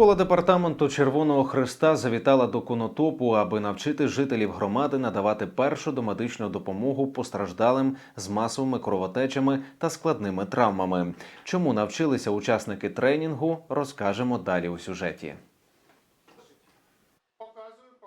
Школа департаменту Червоного Христа завітала до Конотопу, аби навчити жителів громади надавати першу домедичну допомогу постраждалим з масовими кровотечами та складними травмами. Чому навчилися учасники тренінгу, розкажемо далі у сюжеті.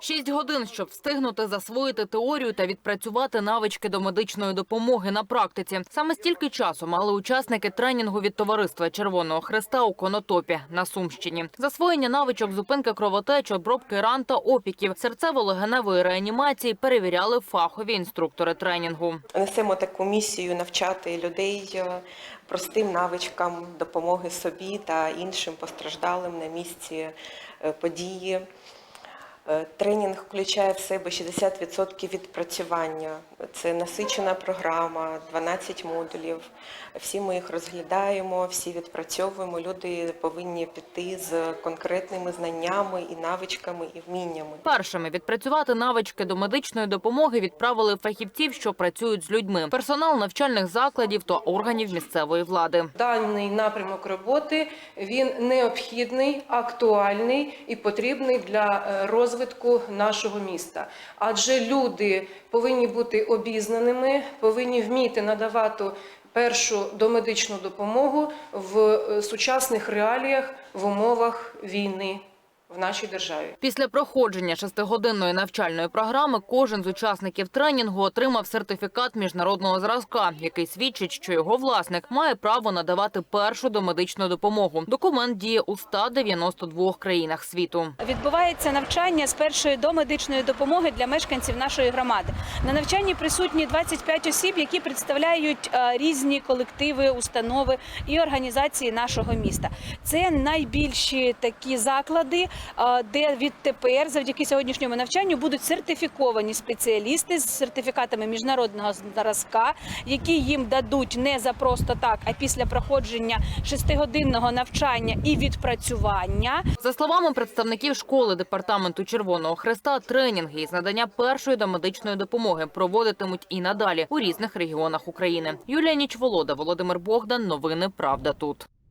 Шість годин, щоб встигнути засвоїти теорію та відпрацювати навички до медичної допомоги на практиці. Саме стільки часу мали учасники тренінгу від товариства Червоного Хреста у Конотопі на Сумщині. Засвоєння навичок зупинки кровотеч, обробки ран та опіків, серцево-легеневої реанімації перевіряли фахові інструктори тренінгу. Несемо таку місію навчати людей е, простим навичкам допомоги собі та іншим постраждалим на місці е, події. Е, Тренінг включає в себе 60% відпрацювання. Це насичена програма, 12 модулів. Всі ми їх розглядаємо, всі відпрацьовуємо. Люди повинні піти з конкретними знаннями і навичками і вміннями. Першими відпрацювати навички до медичної допомоги відправили фахівців, що працюють з людьми, персонал навчальних закладів та органів місцевої влади. Даний напрямок роботи він необхідний, актуальний і потрібний для е, розвитку нашого міста. Адже люди повинні бути обізнаними, повинні вміти надавати першу домедичну допомогу в е, сучасних реаліях в умовах війни в нашій державі. Після проходження шестигодинної навчальної програми кожен з учасників тренінгу отримав сертифікат міжнародного зразка, який свідчить, що його власник має право надавати першу домедичну допомогу. Документ діє у 192 країнах світу. Відбувається навчання з першої домедичної допомоги для мешканців нашої громади. На навчанні присутні 25 осіб, які представляють е, різні колективи, установи і організації нашого міста. Це найбільші такі заклади, де відтепер, завдяки сьогоднішньому навчанню, будуть сертифіковані спеціалісти з сертифікатами міжнародного зразка, які їм дадуть не за просто так, а після проходження шестигодинного навчання і відпрацювання. За словами представників школи департаменту Червоного Хреста, тренінги із надання першої домедичної допомоги проводитимуть і надалі у різних регіонах України. Юлія Нічволода, Володимир Богдан. Новини Правда тут.